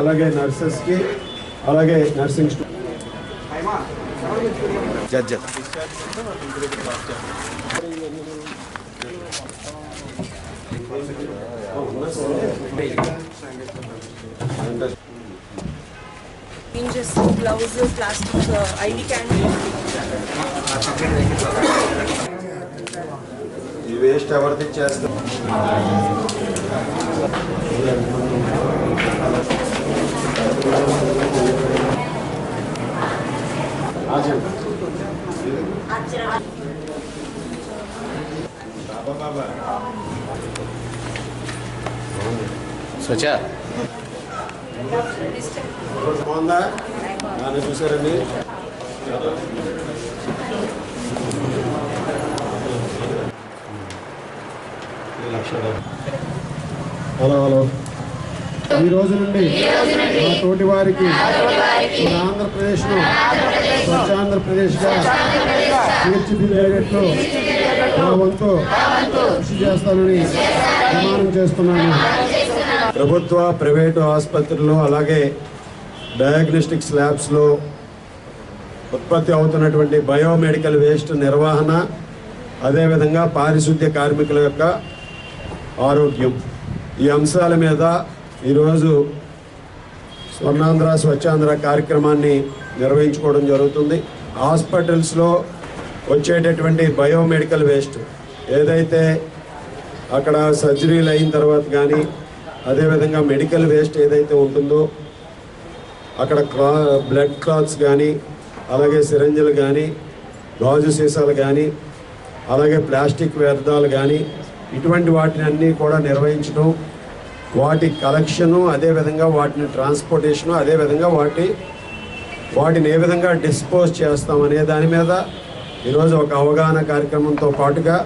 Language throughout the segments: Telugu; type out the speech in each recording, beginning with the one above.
అలాగే నర్సెస్కి అలాగే nursing students Changes, gloves, plastic, uh, ID candy. ఈ వేస్ట్ ఎవరిది చేస్తారు స్వచ్ఛ. బాగుందా? నాన్న చూసారండి హలో హలో. ఈ రోజు నుండి మా తోటి వారికి మన ఆంధ్రప్రదేశ్ను స్వచ్ఛ ఆంధ్రప్రదేశ్గా తీర్చిదిద్దేటట్లు నా వంతు కృషి చేస్తానని ప్రమాణం చేస్తున్నాను. ప్రభుత్వ ప్రైవేటు ఆసుపత్రిలో అలాగే డయాగ్నోస్టిక్స్ ల్యాబ్స్లో ఉత్పత్తి అవుతున్నటువంటి బయోమెడికల్ వేస్ట్ నిర్వహణ అదేవిధంగా పారిశుద్ధ్య కార్మికుల యొక్క ఆరోగ్యం. ఈ అంశాల మీద ఈరోజు స్వర్ణాంధ్ర స్వచ్ఛాంధ్ర కార్యక్రమాన్ని నిర్వహించుకోవడం జరుగుతుంది. హాస్పిటల్స్లో వచ్చేటటువంటి బయోమెడికల్ వేస్ట్ ఏదైతే అక్కడ సర్జరీలు అయిన తర్వాత కానీ అదేవిధంగా మెడికల్ వేస్ట్ ఏదైతే ఉంటుందో అక్కడ క్లా బ్లడ్ క్లాత్స్ కానీ అలాగే సిరంజలు కానీ గాజు సీసాలు కానీ అలాగే ప్లాస్టిక్ వ్యర్థాలు కానీ ఇటువంటి వాటిని అన్నీ కూడా నిర్వహించడం వాటి కలెక్షను అదేవిధంగా వాటిని ట్రాన్స్పోర్టేషను అదేవిధంగా వాటి వాటిని ఏ విధంగా డిస్పోజ్ చేస్తామనే దాని మీద ఈరోజు ఒక అవగాహన కార్యక్రమంతో పాటుగా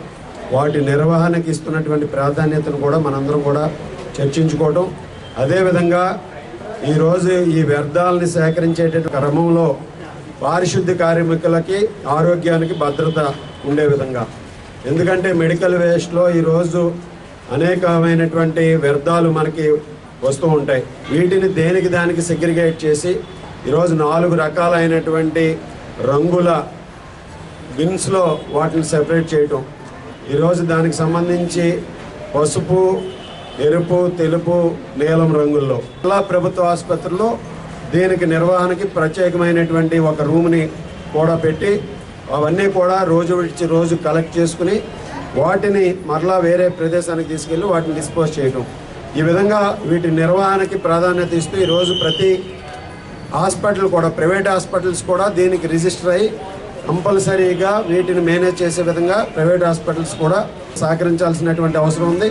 వాటి నిర్వహణకి ఇస్తున్నటువంటి ప్రాధాన్యతను కూడా మనందరం కూడా చర్చించుకోవటం. అదేవిధంగా ఈరోజు ఈ వ్యర్థాలని సేకరించేటటువంటి క్రమంలో పారిశుద్ధ్య కార్మికులకి ఆరోగ్యానికి భద్రత ఉండే విధంగా. ఎందుకంటే మెడికల్ వేస్ట్లో ఈరోజు అనేకమైనటువంటి వ్యర్థాలు మనకి వస్తూ ఉంటాయి. వీటిని దేనికి దానికి సెగ్రిగేట్ చేసి ఈరోజు నాలుగు రకాలైనటువంటి రంగుల బిన్స్లో వాటిని సెపరేట్ చేయటం. ఈరోజు దానికి సంబంధించి పసుపు ఎరుపు తెలుపు నీలం రంగుల్లో. జిల్లా ప్రభుత్వ ఆసుపత్రిలో దీనికి నిర్వహణకి ప్రత్యేకమైనటువంటి ఒక రూమ్ని కూడా పెట్టి అవన్నీ కూడా రోజు విడిచి రోజు కలెక్ట్ చేసుకుని వాటిని మరలా వేరే ప్రదేశానికి తీసుకెళ్ళి వాటిని డిస్పోజ్ చేయటం. ఈ విధంగా వీటి నిర్వహణకి ప్రాధాన్యత ఇస్తూ ఈరోజు ప్రతి హాస్పిటల్ కూడా ప్రైవేట్ హాస్పిటల్స్ కూడా దీనికి రిజిస్టర్ అయ్యి కంపల్సరీగా వీటిని మేనేజ్ చేసే విధంగా ప్రైవేట్ హాస్పిటల్స్ కూడా సహకరించాల్సినటువంటి అవసరం ఉంది.